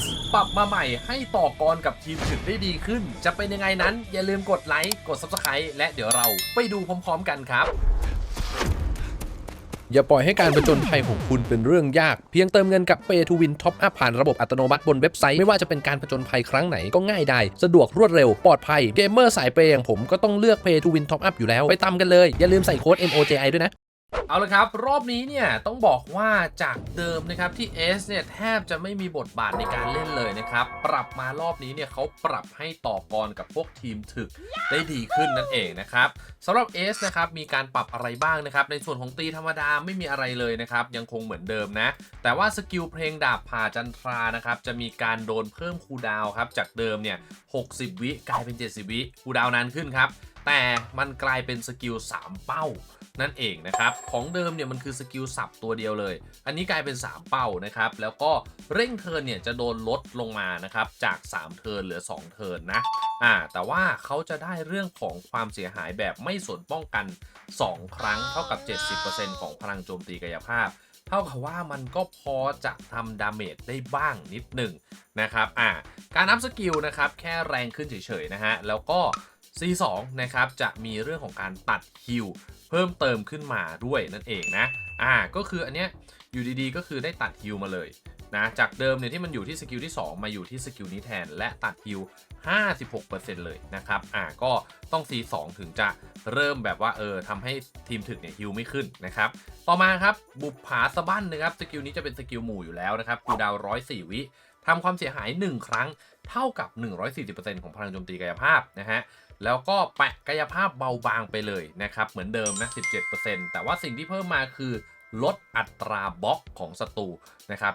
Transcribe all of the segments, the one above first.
S ปรับมาใหม่ให้ต่อกรกับทีมถึกได้ดีขึ้น จะเป็นยังไงนั้น อย่าลืมกดไลค์กด Subscribe และเดี๋ยวเราไปดูพร้อมๆกันครับ อย่าปล่อยให้การประจนภัยของคุณเป็นเรื่องยาก เพียงเติมเงินกับ Pay to Win Top Up ผ่านระบบอัตโนมัติบนเว็บไซต์ ไม่ว่าจะเป็นการประจนภัยครั้งไหนก็ง่ายได้ สะดวกรวดเร็วปลอดภัยเกมเมอร์สายเปย์อย่างผมก็ต้องเลือก Pay to Win Top Up อยู่แล้วไปตามกันเลยอย่าลืมใส่โค้ด MOJI ด้วยนะ เอาละครับ รอบนี้เนี่ยต้องบอกว่าจากเดิมนะครับที่ S เนี่ยแทบจะไม่มีบทบาทในการเล่นเลยนะครับ ปรับมารอบนี้เนี่ยเขาปรับให้ต่อกรกับพวกทีมถึกได้ดีขึ้นนั่นเองนะครับสำหรับ S นะครับมีการปรับอะไรบ้างนะครับ ในส่วนของตีธรรมดาไม่มีอะไรเลยนะครับ ยังคงเหมือนเดิมนะ แต่ว่าสกิลเพลงดาบผ่าจันทรานะครับจะมีการโดนเพิ่มคูดาวครับจากเดิมเนี่ย60 วิกลายเป็น 70 วิคูดาวน์นานขึ้นครับแต่มันกลายเป็นสกิล3 เป้า นั่นเองนะครับ ของเดิมเนี่ยมันคือสกิลสับตัวเดียวเลย อันนี้กลายเป็น 3 เป้านะครับ แล้วก็เร่งเทินเนี่ยจะโดนลดลงมานะครับ จาก 3 เทินเหลือ 2 เทินนะอ่าแต่ว่าเขาจะได้เรื่องของความเสียหายแบบไม่สนป้องกัน 2 ครั้งเท่ากับ 70%ของพลังโจมตีกายภาพเท่ากับว่ามันก็พอจะทำดาเมจได้บ้างนิดหนึ่งนะครับ อ่า การอัพสกิลนะครับ แค่แรงขึ้นเฉยๆนะฮะ แล้วก็ C2 นะครับจะมีเรื่องของการตัดฮิลเพิ่มเติมขึ้นมาด้วยนั่นเองนะอ่าก็คืออันเนี้ยอยู่ดีๆ ก็คือได้ตัดฮิลมาเลยนะจากเดิมเนี่ยที่มันอยู่ที่สกิลที่ 2 มาอยู่ที่สกิลนี้แทน และตัดฮิล56%เลยนะครับอ่าก็ต้อง C2 ถึงจะเริ่มแบบว่าเออทำให้ทีมถึกเนี่ยฮิลไม่ขึ้นนะครับต่อมาครับบุปผาสะบั้นนะครับสกิลนี้จะเป็นสกิลหมู่อยู่แล้วนะครับคูดาวน์104วิ ทำความเสียหาย 1 ครั้งเท่ากับ 140%ของพลังโจมตีกายภาพนะฮะแล้วก็แปะกายภาพเบาบางไปเลยนะครับ เหมือนเดิมนะ 17%แต่ว่าสิ่งที่เพิ่มมาคือลดอัตราบล็อกของศัตรูนะครับ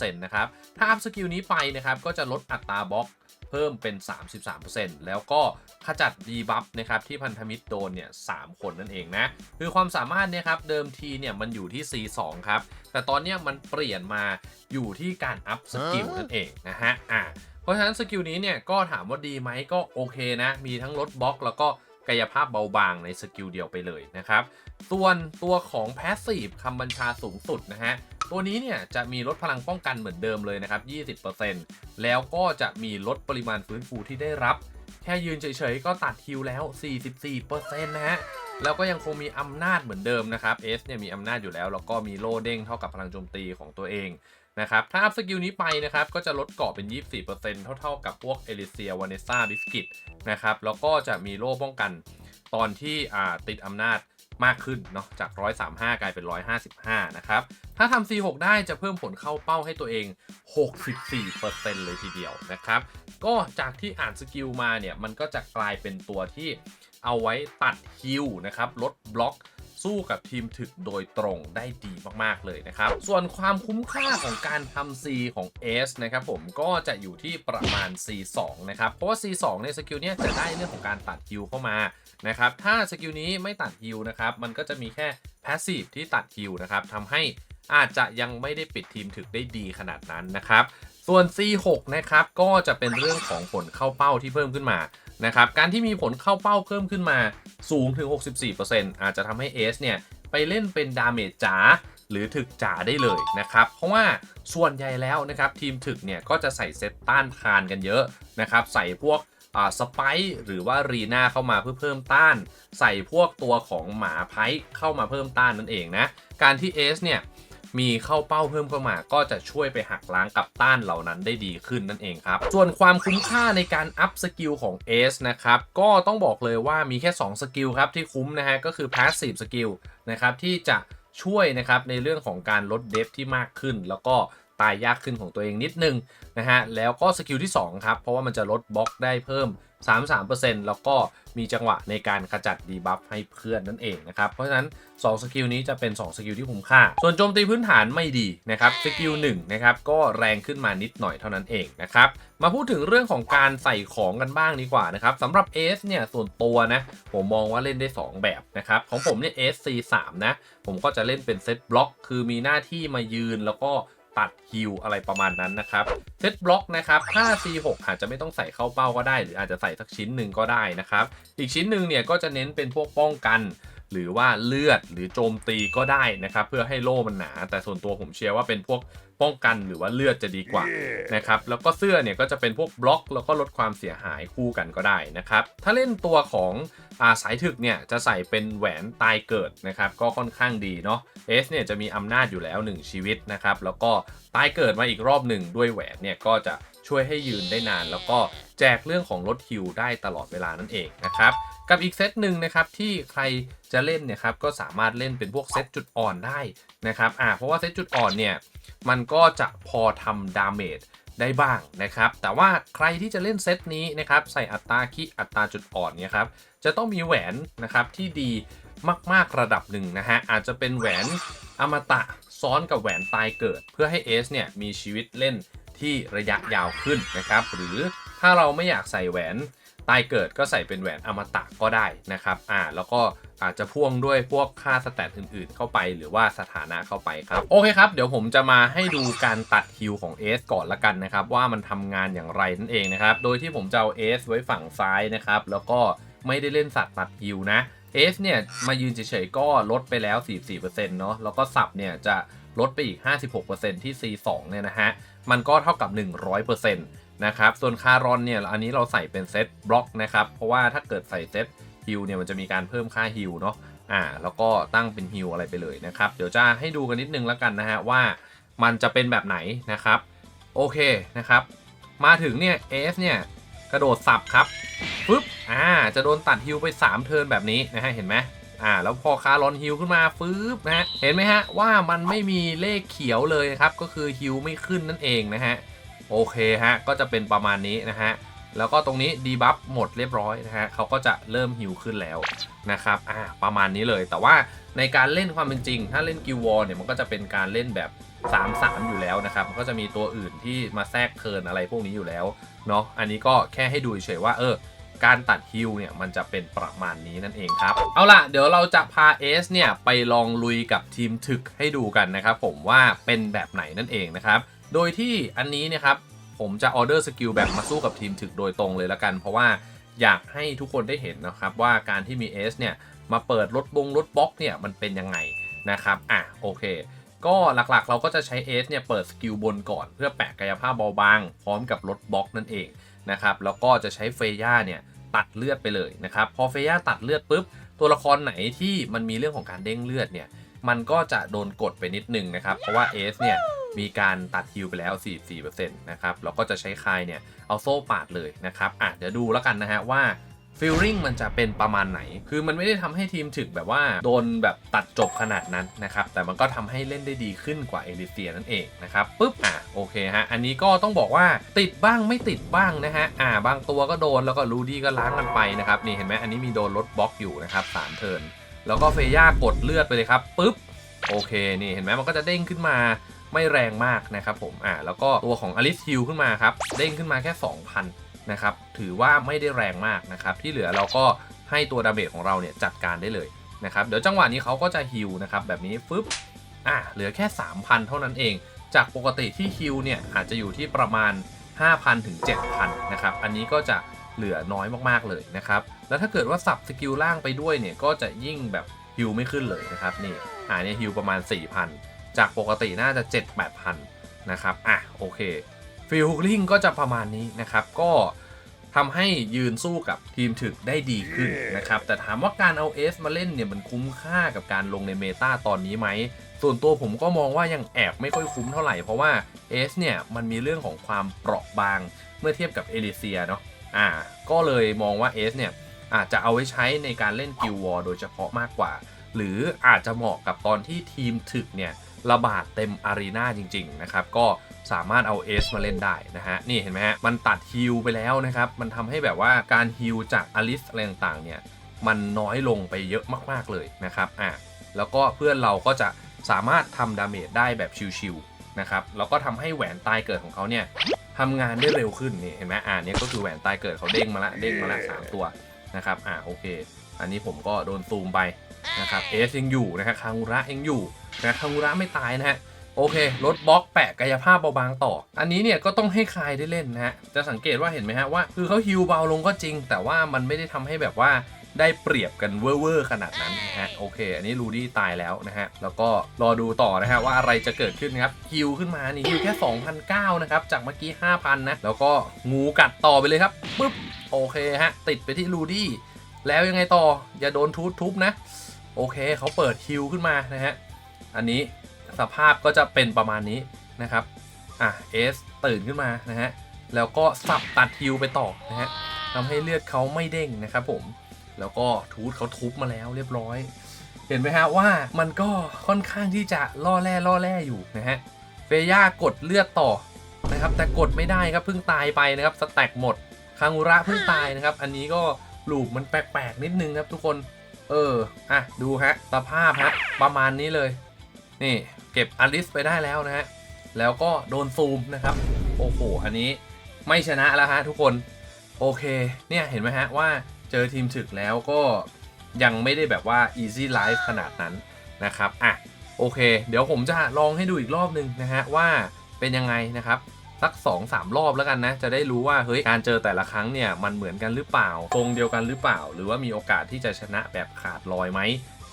25%นะครับ ถ้าอัพสกิลนี้ไปนะครับ ก็จะลดอัตราบล็อก เพิ่มเป็น 33%แล้วก็ขจัดดีบัฟนะครับที่พันธมิตรโดนเนี่ย3คนนั่นเองนะ คือความสามารถเนี่ยครับเดิมทีเนี่ยมันอยู่ที่ C2 ครับ แต่ตอนเนี้ยมันเปลี่ยนมาอยู่ที่การอัพสกิลนั่นเองนะฮะอ่าเพราะฉะนั้นสกิลนี้เนี่ยก็ถามว่าดีไหมก็โอเคนะ มีทั้งลดบล็อกแล้วก็กายภาพเบาบางในสกิลเดียวไปเลยนะครับ ส่วนตัวของ Passive คำบัญชาสูงสุดนะฮะ ตัวนี้เนี่ยจะมีลดพลังป้องกันเหมือนเดิมเลยนะครับ 20%แล้วก็จะมีลดปริมาณฟื้นฟูที่ได้รับ แค่ยืนเฉยๆ ก็ตัดฮิวแล้ว 44%นะฮะแล้วก็ยังคงมีอำนาจเหมือนเดิมนะครับ S เนี่ยมีอำนาจอยู่แล้ว แล้วก็มีโล่เด้งเท่ากับพลังโจมตีของตัวเองนะครับถ้าอัพสกิลนี้ไปนะครับก็จะลดเกาะเป็น 24%เท่าๆกับพวกเอลิเซียวาเนซ่าบิสกิตนะครับแล้วก็จะมีโล่ป้องกันตอนที่ติดอำนาจ มากขึ้นเนาะจาก 135 กลายเป็น 155 นะครับ ถ้าทำ C6 ได้จะเพิ่มผลเข้าเป้าให้ตัวเอง 64%เลยทีเดียวนะครับ ก็จากที่อ่านสกิลมาเนี่ย มันก็จะกลายเป็นตัวที่เอาไว้ตัดฮิวนะครับ ลดบล็อก สู้กับทีมถึกโดยตรงได้ดีมากๆเลยนะครับ ส่วนความคุ้มค่าของการทำ C ของ S นะครับผมก็จะอยู่ที่ประมาณ C2 นะครับ เพราะว่า C2 ในสกิลเนี้ยจะได้เรื่องของการตัดฮิลเข้ามานะครับ ถ้าสกิลนี้ไม่ตัดฮิลนะครับ มันก็จะมีแค่ Passive ที่ตัดฮิลนะครับทำให้อาจจะยังไม่ได้ปิดทีมถึกได้ดีขนาดนั้นนะครับ ส่วน C6 นะครับ ก็จะเป็นเรื่องของผลเข้าเป้าที่เพิ่มขึ้นมา นะครับการที่มีผลเข้าเป้าเพิ่มขึ้นมาสูงถึง 64%อาจจะทำให้ S เนี่ยไปเล่นเป็นดาเมจจ๋าหรือถึกจ๋าได้เลยนะครับ เพราะว่าส่วนใหญ่แล้วนะครับทีมถึกเนี่ยก็จะใส่เซตต้านทานกันเยอะนะครับใส่พวกสไปหรือว่ารีนาเข้ามาเพื่อเพิ่มต้าน ใส่พวกตัวของหมาไพเข้ามาเพิ่มต้านนั่นเองนะ การที่ S เนี่ย มีเข้าเป้าเพิ่มเข้ามา ก็จะช่วยไปหักล้างกับต้านเหล่านั้นได้ดีขึ้นนั่นเองครับ ส่วนความคุ้มค่าในการอัพสกิลของ S นะครับก็ต้องบอกเลยว่ามีแค่ 2 สกิลครับที่คุ้มนะฮะก็คือ Passive Skill นะครับที่จะช่วยนะครับในเรื่องของการลดเดฟที่มากขึ้น แล้วก็ตายยากขึ้นของตัวเองนิดนึงนะฮะแล้วก็สกิลที่2ครับเพราะว่ามันจะลดบล็อกได้เพิ่ม 33%แล้วก็มีจังหวะในการขจัดดีบัฟให้เพื่อนนั่นเองนะครับ เพราะฉะนั้น 2 สกิลนี้จะเป็น 2 สกิลที่คุ้มค่า ส่วนโจมตีพื้นฐานไม่ดีนะครับ สกิล1นะครับก็แรงขึ้นมานิดหน่อยเท่านั้นเองนะครับ มาพูดถึงเรื่องของการใส่ของกันบ้างดีกว่านะครับสำหรับ S เนี่ยส่วนตัวนะ ผมมองว่าเล่นได้ 2 แบบนะครับ ของผมเนี่ย SC3 นะ ผมก็จะเล่นเป็นเซตบล็อก คือมีหน้าที่มายืนแล้วก็ ตัดฮิลอะไรประมาณนั้นนะครับเซตบล็อกนะครับ5 C6 อาจจะไม่ต้องใส่เข้าเป้าก็ได้ หรืออาจจะใส่สักชิ้นหนึ่งก็ได้นะครับ อีกชิ้นหนึ่งเนี่ยก็จะเน้นเป็นพวกป้องกัน หรือว่าเลือดหรือโจมตีก็ได้นะครับ เพื่อให้โล่มันหนา แต่ส่วนตัวผมเชียร์ว่าเป็นพวกป้องกันหรือว่าเลือดจะดีกว่านะครับแล้วก็เสื้อเนี่ยก็จะเป็นพวกบล็อก แล้วก็ลดความเสียหายคู่กันก็ได้นะครับถ้าเล่นตัวของอาสายถึกเนี่ยจะใส่เป็นแหวนตายเกิดนะครับก็ค่อนข้างดีเนาะเอสเนี่ยจะมีอำนาจอยู่แล้ว 1 ชีวิตนะครับแล้วก็ตายเกิดมาอีกรอบหนึ่งด้วยแหวนเนี่ยก็จะช่วยให้ยืนได้นาน แล้วก็แจกเรื่องของลดฮิวได้ตลอดเวลานั่นเองนะครับ กับอีกเซตหนึ่งนะครับที่ใครจะเล่นเนี่ยครับก็สามารถเล่นเป็นพวกเซตจุดอ่อนได้นะครับอ่าเพราะว่าเซตจุดอ่อนเนี่ยมันก็จะพอทำดาเมจได้บ้างนะครับ แต่ว่าใครที่จะเล่นเซตนี้นะครับใส่อัตราคิอัตราจุดอ่อนเนี่ยครับจะต้องมีแหวนนะครับที่ดีมากๆระดับหนึ่งนะฮะอาจจะเป็นแหวนอมตะซ้อนกับแหวนตายเกิด เพื่อให้เอสเนี่ยมีชีวิตเล่นที่ระยะยาวขึ้นนะครับ หรือถ้าเราไม่อยากใส่แหวน ตายเกิดก็ใส่เป็นแหวนอมตะก็ได้นะครับอ่าแล้วก็อาจจะพ่วงด้วยพวกค่าสแตทอื่นๆ เข้าไปหรือว่าสถานะเข้าไปครับ โอเคครับ เดี๋ยวผมจะมาให้ดูการตัดฮิวของเอสก่อนละกันนะครับ ว่ามันทำงานอย่างไรนั่นเองนะครับ โดยที่ผมจะเอาเอสไว้ฝั่งซ้ายนะครับ แล้วก็ไม่ได้เล่นสัตว์ตัดฮิวนะเอสเนี่ยมายืนเฉยๆก็ลดไปแล้ว 44%เนาะแล้วก็สับเนี่ยจะลดไปอีก 56%ที่ C2 เนี่ยนะฮะ มันก็เท่ากับ 100% นะครับ ส่วนคารอนเนี่ยอันนี้เราใส่เป็นเซตบล็อกนะครับ เพราะว่าถ้าเกิดใส่เซตฮิลเนี่ยมันจะมีการเพิ่มค่าฮิลเนาะ อ่า แล้วก็ตั้งเป็นฮิลอะไรไปเลยนะครับ เดี๋ยวจะให้ดูกันนิดนึงแล้วกันนะฮะว่ามันจะเป็นแบบไหนนะครับ โอเคนะครับ มาถึงเนี่ยเอสเนี่ยกระโดดสับครับปึ๊บ อ่า จะโดนตัดฮิลไป 3 เทิร์นแบบนี้นะฮะ เห็นไหมอ่า แล้วพอคารอนฮิลขึ้นมาฟืบนะฮะ เห็นไหมฮะว่ามันไม่มีเลขเขียวเลยครับ ก็คือฮิลไม่ขึ้นนั่นเองนะฮะ โอเคฮะ ก็จะเป็นประมาณนี้นะฮะ แล้วก็ตรงนี้ดีบัฟหมดเรียบร้อยนะฮะเขาก็จะเริ่มฮิวขึ้นแล้วนะครับอ่าประมาณนี้เลยแต่ว่าในการเล่นความเป็นจริง ถ้าเล่นกิววอลเนี่ยมันก็จะเป็นการเล่นแบบ 3-3 อยู่แล้วนะครับก็จะมีตัวอื่นที่มาแทรกเทิร์นอะไรพวกนี้อยู่แล้วเนาะอันนี้ก็แค่ให้ดูเฉยๆว่าเออการตัดฮิลเนี่ยมันจะเป็นประมาณนี้นั่นเองครับ เอาล่ะ เดี๋ยวเราจะพาเอสเนี่ย ไปลองลุยกับทีมถึกให้ดูกันนะครับผมว่าเป็นแบบไหนนั่นเองนะครับ โดยที่อันนี้เนะครับผมจะออเดอร์สกิลแบบมาสู้กับทีมถึกโดยตรงเลยละกัน เพราะว่าอยากให้ทุกคนได้เห็นนะครับว่าการที่มีเอสเนี่ยมาเปิดรถบงรถบล็อกเนี่ยมันเป็นยังไงนะครับอะโอเค ก็หลักๆเราก็จะใช้เอสเนี่ยเปิดสกิลบนก่อน เพื่อแปะกายภาพเบาบาง พร้อมกับรถบล็อกนั่นเองนะครับแล้วก็จะใช้เฟย่าเนี่ยตัดเลือดไปเลยนะครับพอเฟย่าตัดเลือดปุ๊บตัวละครไหนที่มันมีเรื่องของการเด้งเลือดเนี่ยมันก็จะโดนกดไปนิดนึงนะครับเพราะว่าเอสเนี่ย มีการตัดฮิวไปแล้ว 44%นะครับแล้วก็จะใช้คายเนี่ยเอาโซ่ปาดเลยนะครับอะเดี๋ยวดูแล้วกันนะฮะว่าฟีลลิ่งมันจะเป็นประมาณไหน คือมันไม่ได้ทำให้ทีมถึกแบบว่าโดนแบบตัดจบขนาดนั้นนะครับ แต่มันก็ทำให้เล่นได้ดีขึ้นกว่าเอลิเซียนั่นเองนะครับปุ๊บ อะ โอเคฮะ อันนี้ก็ต้องบอกว่าติดบ้างไม่ติดบ้างนะฮะ อ่า บางตัวก็โดนแล้วก็รูดี้ก็ล้างกันไปนะครับ นี่เห็นไหมอันนี้มีโดนลดบล็อกอยู่นะครับสามเทิร์น แล้วก็เฟย่ากดเลือดไปเลยครับปุ๊บ โอเค นี่เห็นไหมมันก็จะเด้งขึ้นมา ไม่แรงมากนะครับผมอ่าแล้วก็ตัวของอลิสฮิลขึ้นมาครับเด้งขึ้นมาแค่ 2,000นะครับถือว่าไม่ได้แรงมากนะครับที่เหลือเราก็ให้ตัวดาเมจของเราเนี่ยจัดการได้เลยนะครับเดี๋ยวจังหวะนี้เขาก็จะฮิลนะครับแบบนี้ฟึบอะเหลือแค่ 3,000 เท่านั้นเอง จากปกติที่ฮิลเนี่ยอาจจะอยู่ที่ประมาณ 5,000 ถึง 7,000 นะครับ อันนี้ก็จะเหลือน้อยมากๆเลยนะครับ แล้วถ้าเกิดว่าสับสกิลล่างไปด้วยเนี่ยก็จะยิ่งแบบฮิลไม่ขึ้นเลยนะครับนี่อ่าเนี่ยฮิลประมาณ 4,000 จากปกติน่าจะ 7-8,000 นะครับ อะ โอเคฟิลลิ่งก็จะประมาณนี้นะครับ ก็ทำให้ยืนสู้กับทีมถึกได้ดีขึ้นนะครับ แต่ถามว่าการเอาเอสมาเล่นเนี่ยมันคุ้มค่ากับการลงในเมตาตอนนี้ไหม ส่วนตัวผมก็มองว่ายังแอบไม่ค่อยคุ้มเท่าไหร่ เพราะว่าเอสเนี่ยมันมีเรื่องของความเปราะบางเมื่อเทียบกับเอลิเซียเนาะ อ่า ก็เลยมองว่าเอสเนี่ยอาจจะเอาไว้ใช้ในการเล่นกิลวอร์โดยเฉพาะมากกว่า หรืออาจจะเหมาะกับตอนที่ทีมถึกเนี่ย ระบาดเต็มอารีนาจริงๆนะครับก็สามารถเอาเอสมาเล่นได้นะฮะนี่เห็นไหมฮะมันตัดฮิลไปแล้วนะครับมันทำให้แบบว่าการฮิลจากอลิสอะไรต่างๆเนี่ยมันน้อยลงไปเยอะมากๆเลยนะครับอะแล้วก็เพื่อนเราก็จะสามารถทำดาเมจได้แบบชิวๆนะครับแล้วก็ทำให้แหวนตายเกิดของเขาเนี่ยทำงานได้เร็วขึ้นนี่เห็นไหมอ่านี่ก็คือแหวนตายเกิดเขาเด้งมาละเด้งมาละสามตัวนะครับอ่าโอเค อันนี้ผมก็โดนซูมไป นะครับเอสยังอยู่นะครับคางูระยังอยู่นะคางูระไม่ตายนะฮะโอเคลดบล็อกแปะกายภาพเบาบางต่อ อันนี้เนี่ยก็ต้องให้คายได้เล่นนะฮะ จะสังเกตว่าเห็นไหมฮะว่า คือเขาฮิวเบาลงก็จริง แต่ว่ามันไม่ได้ทำให้แบบว่าได้เปรียบกันเวอร์ขนาดนั้นนะฮะ โอเค อันนี้รูดี้ตายแล้วนะฮะ แล้วก็รอดูต่อนะฮะว่าอะไรจะเกิดขึ้นครับฮิวขึ้นมานี่ฮิวแค่2,009นะครับ จากเมื่อกี้ 5,000 นะ แล้วก็งูกัดต่อไปเลยครับปึ๊บโอเคฮะติดไปที่รูดี้แล้วยังไงต่ออย่าโดนทุบทุบนะ โอเคเขาเปิดฮิวขึ้นมานะฮะ อันนี้สภาพก็จะเป็นประมาณนี้นะครับ อะเอสตื่นขึ้นมานะฮะ แล้วก็สับตัดฮิวไปต่อนะฮะทำให้เลือดเขาไม่เด้งนะครับผม แล้วก็ทูตเขาทุบมาแล้วเรียบร้อย เห็นไหมฮะว่ามันก็ค่อนข้างที่จะล่อแร่ล่อแร่อยู่นะฮะ เฟย่ากดเลือดต่อนะครับ แต่กดไม่ได้ครับเพิ่งตายไปนะครับสแต็กหมดคางูระเพิ่งตายนะครับ อันนี้ก็ลูปมันแปลกๆนิดนึงครับทุกคน เออ อะ ดูฮะ สภาพฮะ ประมาณนี้เลย นี่ เก็บอลิสไปได้แล้วนะฮะ แล้วก็โดนซูมนะครับ โอ้โห อันนี้ไม่ชนะแล้วฮะทุกคน โอเค เนี่ยเห็นไหมฮะว่าเจอทีมถึกแล้วก็ยังไม่ได้แบบว่า easy life ขนาดนั้นนะครับ อะ โอเค เดี๋ยวผมจะลองให้ดูอีกรอบหนึ่งนะฮะว่าเป็นยังไงนะครับ สัก2อสามรอบแล้วกันนะ จะได้รู้ว่าเฮ้ยการเจอแต่ละครั้งเนี่ยมันเหมือนกันหรือเปล่าทรงเดียวกันหรือเปล่า หรือว่ามีโอกาสที่จะชนะแบบขาดลอยไหม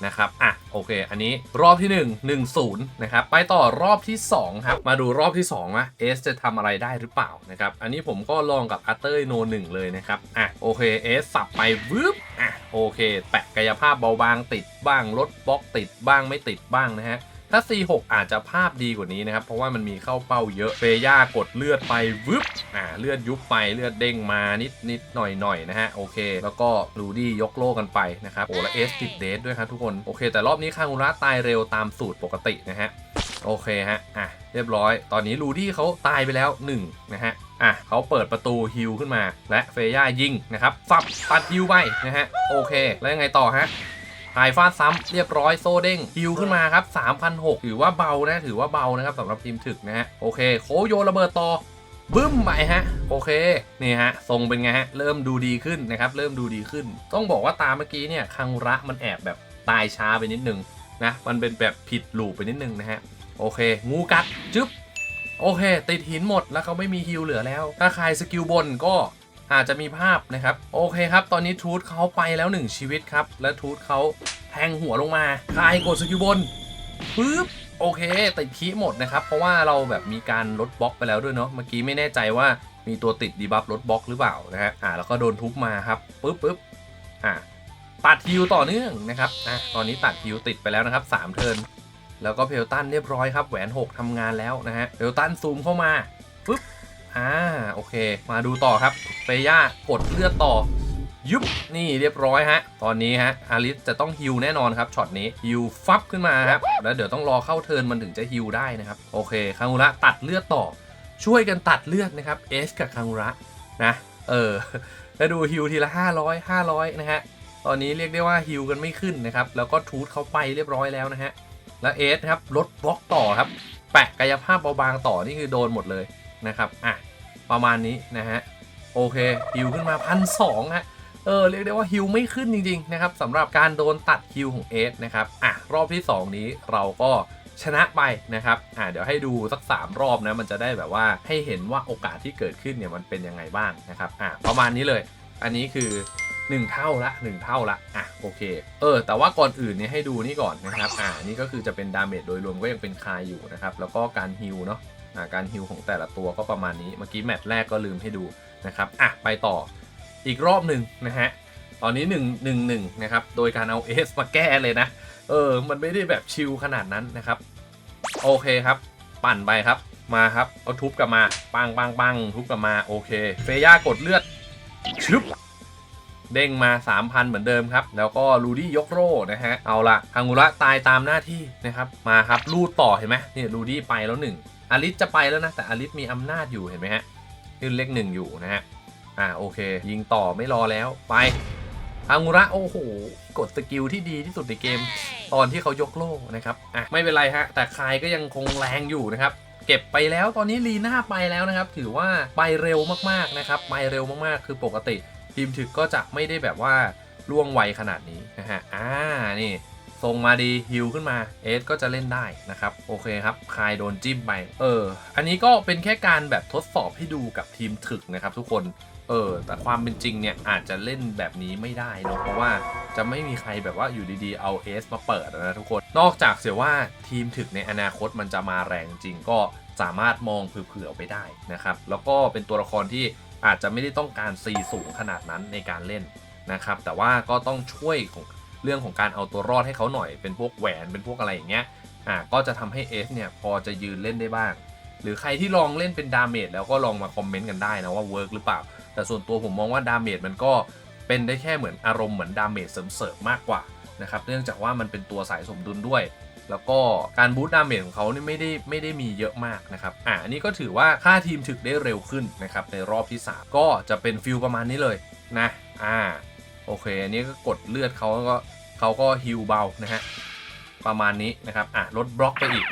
นะครับ อะ โอเค อันนี้รอบที่ 1 1 0นะครับ ไปต่อรอบที่ 2 ครับ มาดูรอบที่2ว่าเอสจะทำอะไรได้หรือเปล่านะครับ อันนี้ผมก็ลองกับอัตเตอร์โนหนึ่งเลยนะครับ อะ โอเค เอสสับไปวืบอะ โอเค แปะกายภาพเบาบางติดบ้าง ลดบล็อกติดบ้างไม่ติดบ้างนะฮะ ถ้า C6 อาจจะภาพดีกว่านี้นะครับ เพราะว่ามันมีเข้าเป้าเยอะเฟย่ากดเลือดไปวึบอ่าเลือดยุบไปเลือดเด้งมานิดนิดหน่อยหน่อยนะฮะโอเค แล้วก็รูดี้ยกโล่กันไปนะครับโอ้แล้วเอสติดเดทด้วยครับทุกคนโอเค แต่รอบนี้คางุระตายเร็วตามสูตรปกตินะฮะโอเคฮะอะเรียบร้อย ตอนนี้รูดี้เขาตายไปแล้ว1นะฮะอะเขาเปิดประตูฮิลขึ้นมา และเฟย่ายิงนะครับสับตัดฮิลไปนะฮะโอเค แล้วยังไงต่อฮะ หายฟาดซ้ำเรียบร้อยโซเด้งฮิวขึ้นมาครับ3,006ถือว่าเบานะถือว่าเบานะครับสำหรับทีมถึกนะฮะโอเคโคโยระเบิดต่อบึ้มไปฮะ โอเค นี่ฮะ ทรงเป็นไงฮะ เริ่มดูดีขึ้นนะครับ เริ่มดูดีขึ้น ต้องบอกว่าตามเมื่อกี้เนี่ย คังระมันแอบแบบตายช้าไปนิดนึงนะ มันเป็นแบบผิดลูปไปนิดนึงนะฮะ โอเค งูกัด จึ๊บ โอเค ติดหินหมดแล้วเขาไม่มีฮิลเหลือแล้ว ถ้าใครสกิลบนก็ อาจจะมีภาพนะครับ โอเคครับ ตอนนี้ทูตเขาไปแล้ว 1 ชีวิตครับ และทูตเขาแทงหัวลงมาคายกดสกิลบนปึ๊บโอเคติดคีหมดนะครับ เพราะว่าเราแบบมีการลดบล็อกไปแล้วด้วยเนาะเมื่อกี้ไม่แน่ใจว่ามีตัวติดดีบัฟลดบล็อกหรือเปล่านะฮะอ่าแล้วก็โดนทุบมาครับปึ๊บปึ๊บอ่าตัดฮิวต่อเนื่องนะครับอะตอนนี้ตัดฮิวติดไปแล้วนะครับ3เทิร์นแล้วก็เพลตันเรียบร้อยครับแหวน 6ทำงานแล้วนะฮะเพลตันซูมเข้ามาปึ๊บ อ่าโอเค มาดูต่อครับเฟย่ากดเลือดต่อ ยุบนี่เรียบร้อยฮะ ตอนนี้ฮะอาริสจะต้องฮิวแน่นอนครับช็อตนี้ฮิวฟับขึ้นมาครับ แล้วเดี๋ยวต้องรอเข้าเทิร์นมันถึงจะฮิวได้นะครับ โอเคคางูระตัดเลือดต่อ ช่วยกันตัดเลือดนะครับเอสกับคางูระนะ เออแล้วดูฮิวทีละ 500 500 นะฮะ ตอนนี้เรียกได้ว่าฮิวกันไม่ขึ้นนะครับ แล้วก็ทูตเขาไปเรียบร้อยแล้วนะฮะ แล้วเอสครับลดบล็อกต่อครับ แปะกายภาพเบาบางต่อนี่คือโดนหมดเลย นะครับ อะ ประมาณนี้นะฮะ โอเคฮิวขึ้นมาพันสองฮะ เออ เรียกได้ว่าฮิวไม่ขึ้นจริง ๆ นะครับสำหรับการโดนตัดฮิวของเอสนะครับ อะ รอบที่ 2 นี้เราก็ชนะไปนะครับ อะเดี๋ยวให้ดูสัก 3 รอบนะ มันจะได้แบบว่าให้เห็นว่าโอกาสที่เกิดขึ้นเนี่ยมันเป็นยังไงบ้างนะครับ อะประมาณนี้เลย อันนี้คือ 1 เท่าละ 1 เท่าละ อะโอเค เออ แต่ว่าก่อนอื่นเนี่ยให้ดูนี่ก่อนนะครับ อ่านี่ก็คือจะเป็นดาเมจโดยรวมก็ยังเป็นคายอยู่นะครับ แล้วก็การฮิลเนาะ การฮิลของแต่ละตัวก็ประมาณนี้ เมื่อกี้แมตช์แรกก็ลืมให้ดูนะครับอะไปต่ออีกรอบหนึ่งนะฮะ ตอนนี้ 1 1 1นะครับ โดยการเอาเอสมาแก้เลยนะ เออ มันไม่ได้แบบชิลขนาดนั้นนะครับ โอเคครับ ปั่นไปครับ มาครับ เอาทุบกลับมา ปังปังปังทุบกลับมา โอเค เฟย่ากดเลือด ชึบ เด้งมา 3,000 เหมือนเดิมครับ แล้วก็ลูดี้ยกโร่นะฮะ เอาละฮังุระตายตามหน้าที่นะครับ มาครับ ลูดต่อเห็นไหมนี่ลูดี้ไปแล้วหนึ่ง อลิสจะไปแล้วนะ แต่อลิสมีอำนาจอยู่เห็นไหมฮะขึ้นเลขหนึ่งอยู่นะฮะอ่าโอเค ยิงต่อไม่รอแล้วไปฮังุระโอ้โห กดสกิลที่ดีที่สุดในเกม ตอนที่เขายกโล่นะครับอะไม่เป็นไรฮะแต่คายก็ยังคงแรงอยู่นะครับเก็บไปแล้วตอนนี้ลีน่าไปแล้วนะครับ ถือว่าไปเร็วมากๆนะครับไปเร็วมากๆ คือปกติทีมถึกก็จะไม่ได้แบบว่าล่วงไวขนาดนี้นะฮะอ่านี่โซ ทรงมาดีฮิลขึ้นมาเอสก็จะเล่นได้นะครับ โอเคครับคายโดนจิ้มไปเออ อันนี้ก็เป็นแค่การแบบทดสอบให้ดูกับทีมถึกนะครับทุกคนเออแต่ความเป็นจริงเนี่ยอาจจะเล่นแบบนี้ไม่ได้เนอะเพราะว่าจะไม่มีใครแบบว่าอยู่ดีๆเอาเอสมาเปิดนะทุกคน นอกจากเสียว่าทีมถึกในอนาคตมันจะมาแรงจริงก็สามารถมองเผื่อๆไปได้นะครับแล้วก็เป็นตัวละครที่อาจจะไม่ได้ต้องการซีสูงขนาดนั้นในการเล่นนะครับแต่ว่าก็ต้องช่วยของ เรื่องของการเอาตัวรอดให้เขาหน่อยเป็นพวกแหวนเป็นพวกอะไรอย่างเงี้ยอ่าก็จะทำให้เอสเนี่ยพอจะยืนเล่นได้บ้าง หรือใครที่ลองเล่นเป็นดาเมจแล้วก็ลองมาคอมเมนต์กันได้นะว่าเวิร์กหรือเปล่า แต่ส่วนตัวผมมองว่าดาเมจมันก็เป็นได้แค่เหมือนอารมณ์เหมือนดาเมจเสริมๆมากกว่านะครับเนื่องจากว่ามันเป็นตัวสายสมดุลด้วย แล้วก็การบูตดาเมจของเขานี่ไม่ได้ไม่ได้มีเยอะมากนะครับอ่าอันนี้ก็ถือว่าค่าทีมถึกได้เร็วขึ้นนะครับในรอบที่ 3 ก็จะเป็นฟิลประมาณนี้เลยนะอ่าโอเคอันนี้ก็กดเลือดเขาก็ เขาก็ฮิลเบานะฮะประมาณนี้นะครับอะลดบล็อกไปอีก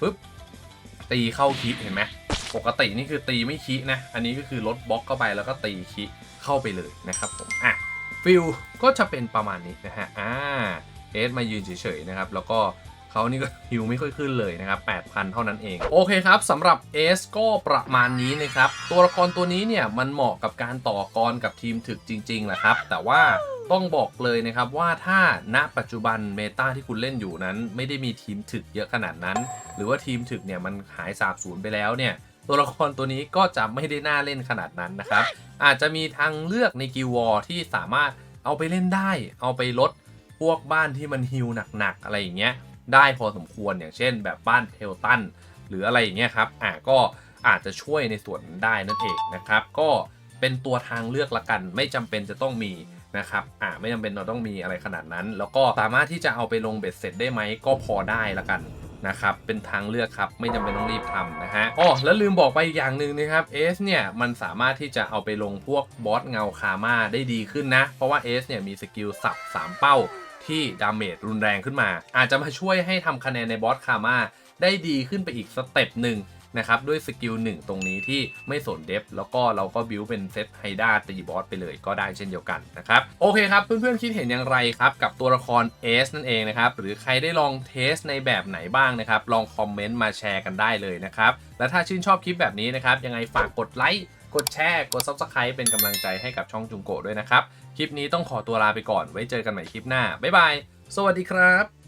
ปึ๊บตีเข้าคิเห็นไหมปกตินี่คือตีไม่คินะ อันนี้ก็คือลดบล็อกเข้าไปแล้วก็ตีคิเข้าไปเลยนะครับผมอะฟิลก็จะเป็นประมาณนี้นะฮะอ่าเอสมายืนเฉยๆนะครับแล้วก็เขานี่ก็ฮิวไม่ค่อยขึ้นเลยนะครับ 8,000 เท่านั้นเอง โอเคครับสำหรับเอสก็ประมาณนี้นะครับ ตัวละครตัวนี้เนี่ย มันเหมาะกับการต่อกรกับทีมถึกจริงๆแหละครับ แต่ว่า ต้องบอกเลยนะครับว่าถ้าณปัจจุบันเมตาที่คุณเล่นอยู่นั้น ไม่ได้มีทีมถึกเยอะขนาดนั้น หรือว่าทีมถึกเนี่ยมันหายสาบสูญไปแล้วเนี่ยตัวละครตัวนี้ก็จะไม่ได้น่าเล่นขนาดนั้นนะครับ อาจจะมีทางเลือกในกิววอที่สามารถเอาไปเล่นได้ เอาไปลดพวกบ้านที่มันฮิวหนักๆอะไรอย่างเงี้ยได้พอสมควรอย่างเช่น แบบบ้านเทลตันหรืออะไรอย่างเงี้ยครับอะก็อาจจะช่วยในส่วนนั้นได้นั่นเองนะครับ ก็เป็นตัวทางเลือกละกัน ไม่จำเป็นจะต้องมี นะครับอะไม่จำเป็นเราต้องมีอะไรขนาดนั้น แล้วก็สามารถที่จะเอาไปลงเบ็ดเสร็จได้ไหมก็พอได้ละกันนะครับเป็นทางเลือกครับไม่จำเป็นต้องรีบทำนะฮะอ๋อแล้วลืมบอกไปอีกอย่างหนึ่งนะครับเอสเนี่ยมันสามารถที่จะเอาไปลงพวกบอสเงาคาม่าได้ดีขึ้นนะ เพราะว่าเอสเนี่ยมีสกิลสับ3 เป้าที่ดาเมจรุนแรงขึ้นมา อาจจะมาช่วยให้ทำคะแนนในบอสคาม่าได้ดีขึ้นไปอีกสเต็ปหนึ่ง นะครับด้วยสกิลหนึ่งตรงนี้ที่ไม่สนเดฟแล้วก็เราก็บิวเป็นเซตไฮด้าตีบอสไปเลยก็ได้เช่นเดียวกันนะครับโอเคครับเพื่อนๆคิดเห็นอย่างไรครับกับตัวละครเอสนั่นเองนะครับหรือใครได้ลองเทสในแบบไหนบ้างนะครับลองคอมเมนต์มาแชร์กันได้เลยนะครับและถ้าชื่นชอบคลิปแบบนี้นะครับยังไงฝากกดไลค์กดแชร์กด Subscribe เป็นกำลังใจให้กับช่องจุงโกด้วยนะครับ คลิปนี้ต้องขอตัวลาไปก่อนไว้เจอกันใหม่คลิปหน้า บ๊ายบาย สวัสดีครับ